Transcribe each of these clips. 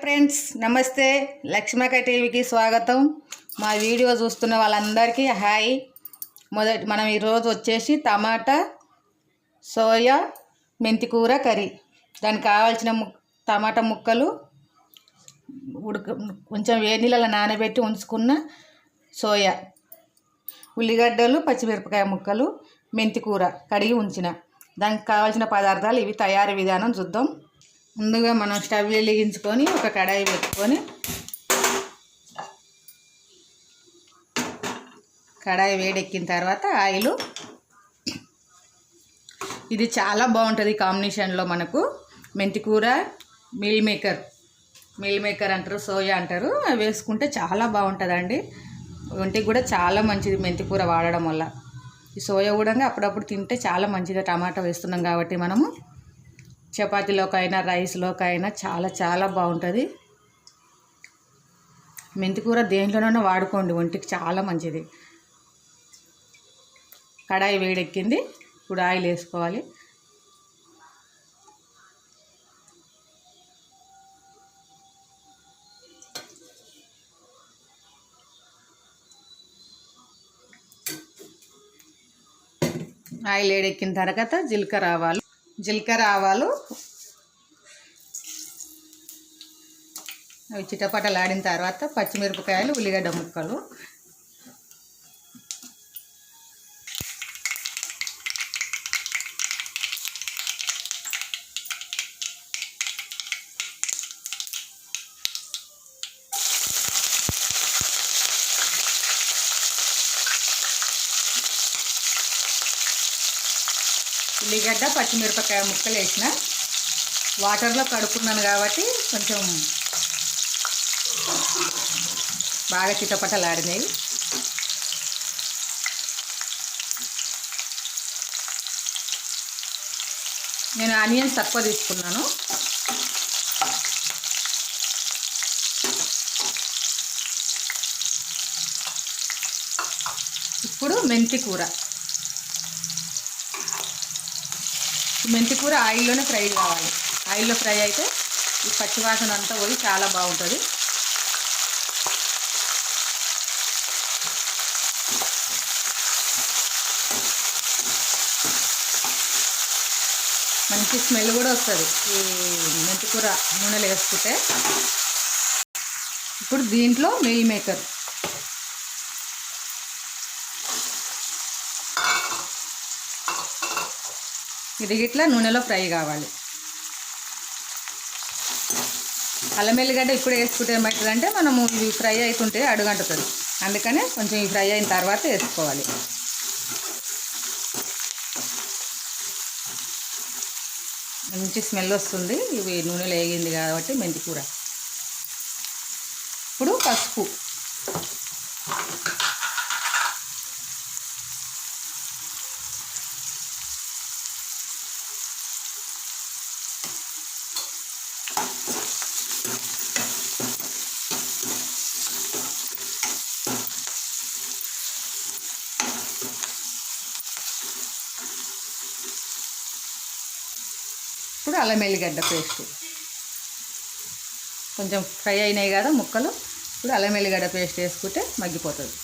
Friends నమస్తే. లక్ష్మక టీవీకి స్వాగతం. మా వీడియో చూస్తున్న వాళ్ళందరికీ హాయ్. మొదటి మనం ఈరోజు వచ్చేసి టమాటా సోయా మెంతికూర కర్రీ. దానికి కావాల్సిన ము టమాటా ముక్కలు ఉడక కొంచెం వేడి నీళ్ళలో నానబెట్టి ఉంచుకున్న సోయా. ఉల్లిగడ్డలు పచ్చిమిరపకాయ ముక్కలు మెంతికూర కడిగి ఉంచిన. దానికి కావాల్సిన పదార్థాలు ఇవి తయారీ విధానం చూద్దాం. ముందుగా మనం స్టవ్ వెలిగించుకొని ఒక కడాయి పెట్టుకొని కడాయి వేడెక్కిన తర్వాత ఆయిల్. ఇది చాలా బాగుంటుంది కాంబినేషన్లో మనకు. మెంతికూర మిల్ మేకర్ మిల్ మేకర్ అంటారు సోయా అంటారు. అవి వేసుకుంటే చాలా బాగుంటుందండి. ఒంటికి కూడా చాలా మంచిది మెంతికూర వాడడం వల్ల. ఈ సోయా కూడా అప్పుడప్పుడు తింటే చాలా మంచిది. టమాటా వేస్తున్నాం కాబట్టి మనము. చపాతీలోకైనా రైస్లోకైనా చాలా చాలా బాగుంటుంది. మెంతికూర దేంట్లోనైనా వాడుకోండి ఒంటికి చాలా మంచిది. కడాయి వేడెక్కింది ఇప్పుడు ఆయిల్ వేసుకోవాలి. ఆయిల్ వేడెక్కిన తర్వాత జీలకర్ర ఆవాలు జీలకర్ర ఆవాలు. అవి చిటపటలాడిన తర్వాత పచ్చిమిరపకాయలు ఉల్లిగడ్డ ముక్కలు. ఉల్లిగడ్డ పచ్చిమిరపకాయ ముక్కలు వేసిన. వాటర్లో కడుక్కున్నాను కాబట్టి కొంచెం బాగా చిటపటలాడినాయి నేను ఆనియన్స్ తక్కువ తీసుకున్నాను. ఇప్పుడు మెంతి కూర. మెంతి కూర ఆయిల్లోనే ఫ్రై కావాలి. ఆయిల్లో ఫ్రై అయితే ఈ పచ్చివాసన అంతా పోయి చాలా బాగుంటుంది. మంచి స్మెల్ కూడా వస్తుంది. ఈ మెంతి కూర నూనెలు వేసుకుంటే. ఇప్పుడు దీంట్లో మెయిల్ మేకర్. ఇది ఇట్లా నూనెలో ఫ్రై కావాలి. అల్లం ఎల్లిగడ్డ ఇప్పుడు వేసుకుంటే ఏమవుతుందంటే మనము ఇవి ఫ్రై అవుతుంటే అడుగంటుతుంది. అందుకనే కొంచెం ఇవి ఫ్రై అయిన తర్వాత వేసుకోవాలి. మంచి స్మెల్ వస్తుంది. ఇవి నూనెలో వేగింది కాబట్టి మెంతి కూర ఇప్పుడు పసుపు. అల్లం ఎల్లిగడ్డ పేస్ట్. కొంచెం ఫ్రై అయినాయి కదా ముక్కలు ఇప్పుడు అల్లం ఎల్లిగడ్డ పేస్ట్ వేసుకుంటే మగ్గిపోతుంది.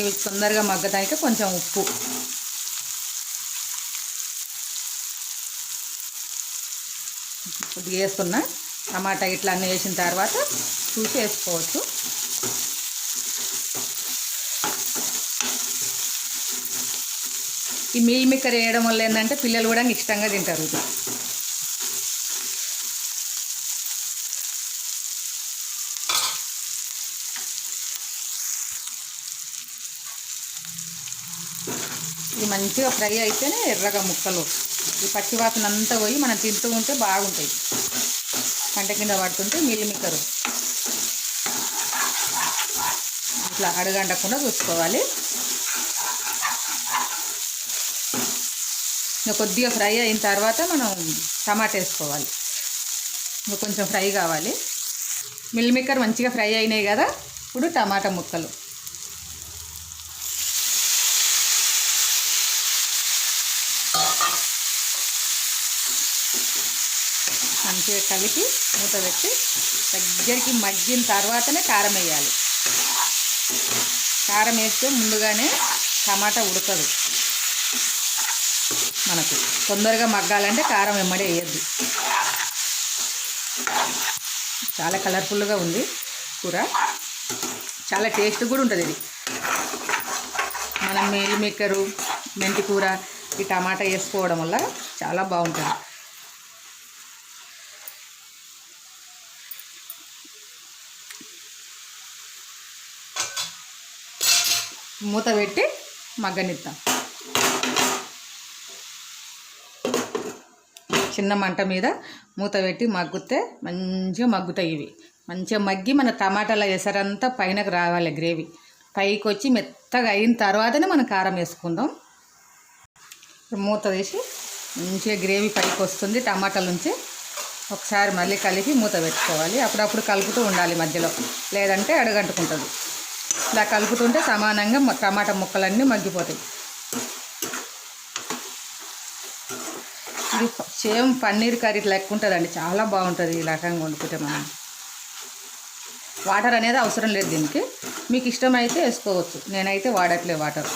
ఇవి తొందరగా మగ్గటానికి కొంచెం ఉప్పు. కొద్దిగా వేస్తున్నా టమాటా ఇట్లా అన్నీ వేసిన తర్వాత చూసి వేసుకోవచ్చు ఈ మిల్ మేకర్ వేయడం వల్ల ఏంటంటే పిల్లలు కూడా ఇష్టంగా తింటారు ఇది. ఇది మంచిగా ఫ్రై అయితేనే ఎర్రగా ముక్కలు. ఈ పచ్చివాసన అంతా పోయి మనం తింటూ ఉంటే బాగుంటాయి. పంట కింద పడుతుంటే మిల్లిమిక్కరు ఇట్లా అడగండకుండా చూసుకోవాలి. ఇంకా కొద్దిగా ఫ్రై అయిన తర్వాత మనం టమాటా వేసుకోవాలి. ఇంకా కొంచెం ఫ్రై కావాలి. మిల్ మంచిగా ఫ్రై అయినాయి కదా. ఇప్పుడు టమాటా ముక్కలు. మంచిగా కలిపి మూత పెట్టి దగ్గరికి మగ్గిన తర్వాతనే కారం వేయాలి. కారం వేస్తే ముందుగానే టమాటా ఉడకదు మనకు తొందరగా మగ్గాలంటే కారం వెమ్మడే వేయద్దు. చాలా కలర్ఫుల్గా ఉంది కూర. చాలా టేస్ట్ కూడా ఉంటుంది ఇది. మనం మేలు మేకరు మెంతి కూర ఈ టమాటా వేసుకోవడం వల్ల చాలా బాగుంటుంది. మూత పెట్టి మగ్గనిద్దాం. చిన్న మంట మీద మూత పెట్టి మగ్గితే మంచిగా మగ్గుతాయి ఇవి. మంచిగా మగ్గి మన టమాటాల ఎసరంతా పైనకు రావాలి గ్రేవీ. పైకి వచ్చి మెత్తగా అయిన తర్వాతనే మనం కారం వేసుకుందాం. మూత తీసి మంచిగా గ్రేవీ పైకి వస్తుంది టమాటాల నుంచి. ఒకసారి మళ్ళీ కలిపి మూత పెట్టుకోవాలి. అప్పుడప్పుడు కలుపుతూ ఉండాలి మధ్యలో. లేదంటే అడగంటుకుంటుంది. ఇలా కలుపుతుంటే సమానంగా టమాటా ముక్కలన్నీ మగ్గిపోతాయి. ఇది సేమ్ పన్నీర్ కర్రీ లెక్క ఉంటుందండి. చాలా బాగుంటుంది ఈ రకంగా వండుకుంటే మనం. వాటర్ అనేది అవసరం లేదు దీనికి. మీకు ఇష్టమైతే వేసుకోవచ్చు. నేనైతే వాడట్లే వాటర్.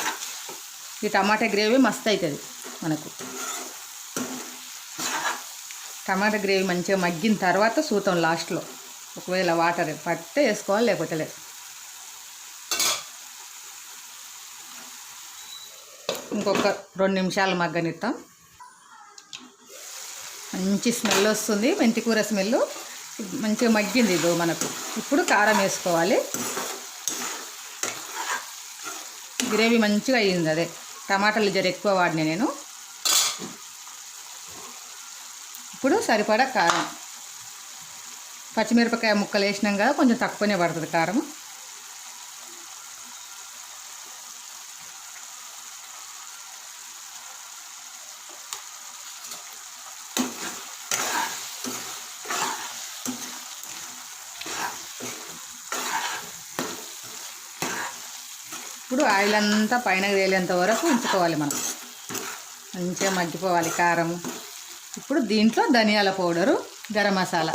ఈ టమాటా గ్రేవీ మస్తు అవుతుంది మనకు. టమాటా గ్రేవీ మంచిగా మగ్గిన తర్వాత సూతం లాస్ట్లో. ఒకవేళ వాటర్ పట్టే వేసుకోవాలి లేకపోతే లేదు. ఇంకొక రెండు నిమిషాలు మగ్గనిస్తాం మంచి స్మెల్ వస్తుంది మెంతికూర స్మెల్. మంచిగా మగ్గింది ఇదో మనకు. ఇప్పుడు కారం వేసుకోవాలి. గ్రేవీ మంచిగా అయ్యింది అదే. టమాటాలు జర ఎక్కువ వాడినా నేను. ఇప్పుడు సరిపడా కారం. పచ్చిమిరపకాయ ముక్కలు వేసినాం కదా కొంచెం తక్కువనే పడుతుంది కారం ఆయిల్ అంతా పైన తేలేంత వరకు ఉంచుకోవాలి మనం. మంచిగా మగ్గిపోవాలి కారం. ఇప్పుడు దీంట్లో ధనియాల powder garam masala.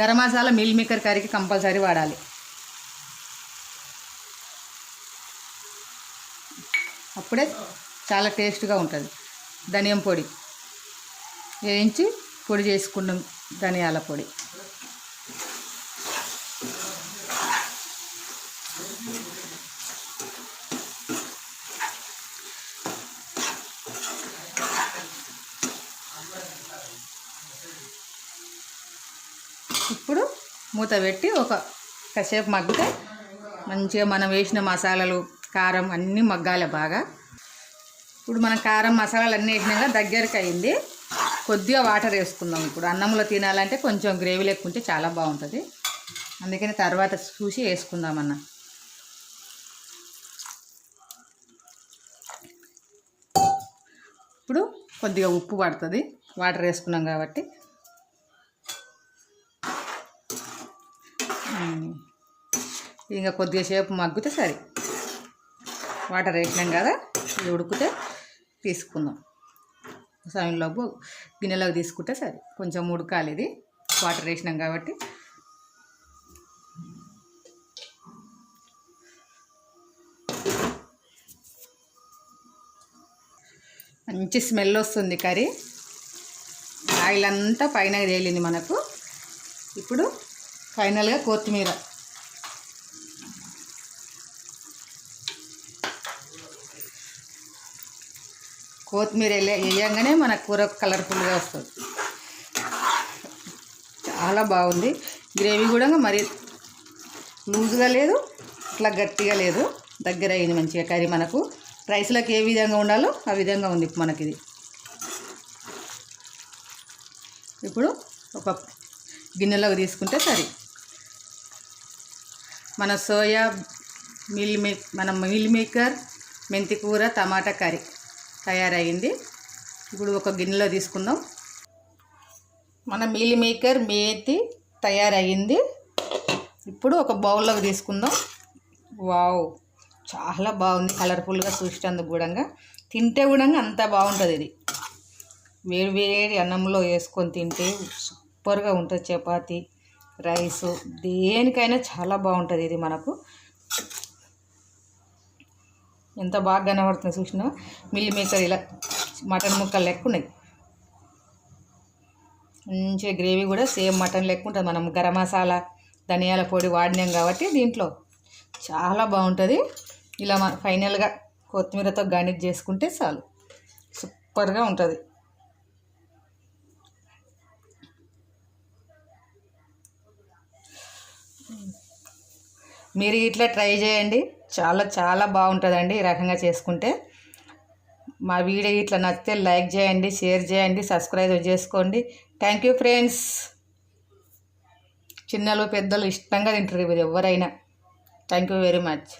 Garam masala meal maker కర్రీకి కంపల్సరీ వాడాలి. అప్పుడే చాలా టేస్ట్గా ఉంటుంది. ధనియం పొడి. వేయించి పొడి చేసుకున్నాం ధనియాల పొడి ఇప్పుడు మూత పెట్టి ఒక కాసేపు మగ్గితే మంచిగా మనం వేసిన మసాలాలు కారం అన్నీ మగ్గాలి బాగా. ఇప్పుడు మనం కారం మసాలాలు అన్నీ వేసినాక దగ్గరికి అయింది. కొద్దిగా వాటర్ వేసుకుందాం ఇప్పుడు. అన్నంలో తినాలంటే కొంచెం గ్రేవీ లేకుంటే చాలా బాగుంటుంది. అందుకని తర్వాత చూసి వేసుకుందామన్న ఇప్పుడు కొద్దిగా ఉప్పు పడుతుంది. వాటర్ వేసుకున్నాం కాబట్టి. ఇంకా కొద్దిగా సేపు మగ్గితే సరే. వాటర్ వేసినాం కదా ఇది ఉడికితే తీసుకుందాం. సమయంలోపు గిన్నెలోకి తీసుకుంటే సరే. కొంచెం ఉడకాలి ఇది. వాటర్ వేసినాం కాబట్టి. మంచి స్మెల్ వస్తుంది కర్రీ. ఆయిల్ అంతా పైన తేలింది మనకు. ఇప్పుడు ఫైనల్గా కొత్తిమీర. కొత్తిమీర వేయంగానే మన కూర కలర్ఫుల్గా వస్తుంది. చాలా బాగుంది. గ్రేవీ కూడా మరి లూజ్గా లేదు ఇట్లా గట్టిగా లేదు. దగ్గర అయింది మంచిగా కర్రీ మనకు. రైస్లోకి ఏ విధంగా ఉండాలో ఆ విధంగా ఉంది మనకి ఇది ఇప్పుడు ఒక గిన్నెలోకి తీసుకుంటే సరే. మన సోయా మిల్ మేక్ మన మిల్ మేకర్ మెంతి కూర టమాటా కర్రీ తయారయ్యింది. ఇప్పుడు ఒక గిన్నెలో తీసుకుందాం. మన మిల్ మేకర్ మేతి తయారయ్యింది. ఇప్పుడు ఒక బౌల్లోకి తీసుకుందాం. వావ్! చాలా బాగుంది. కలర్ఫుల్గా చూసేందుకు కూడా తింటే కూడా అంత బాగుంటుంది ఇది. వేడి వేడి అన్నంలో వేసుకొని తింటే సూపర్గా ఉంటుంది చపాతి. రైసు దేనికైనా చాలా బాగుంటుంది ఇది మనకు. ఎంత బాగా కనబడుతుంది చూసినా మిల్లి మేకర్ ఇలా మటన్ ముక్కలు లెక్క ఉన్నాయి. మంచిగా గ్రేవీ కూడా సేమ్ మటన్ లెక్క ఉంటుంది. మనం గరం మసాలా ధనియాల పొడి వాడినాం కాబట్టి దీంట్లో చాలా బాగుంటుంది. ఇలా మన ఫైనల్గా కొత్తిమీరతో గార్నిష్ చేసుకుంటే చాలు. సూపర్గా ఉంటుంది. మీరు ఇట్లా ట్రై చేయండి. చాలా చాలా బాగుంటుందండి ఈ రకంగా చేసుకుంటే. మా వీడియో ఇట్లా నచ్చితే లైక్ చేయండి షేర్ చేయండి సబ్స్క్రైబ్ చేసుకోండి. Thank you friends. చిన్నలు పెద్దలు ఇష్టంగా తింటారు ఇది ఎవరైనా. Thank you very much.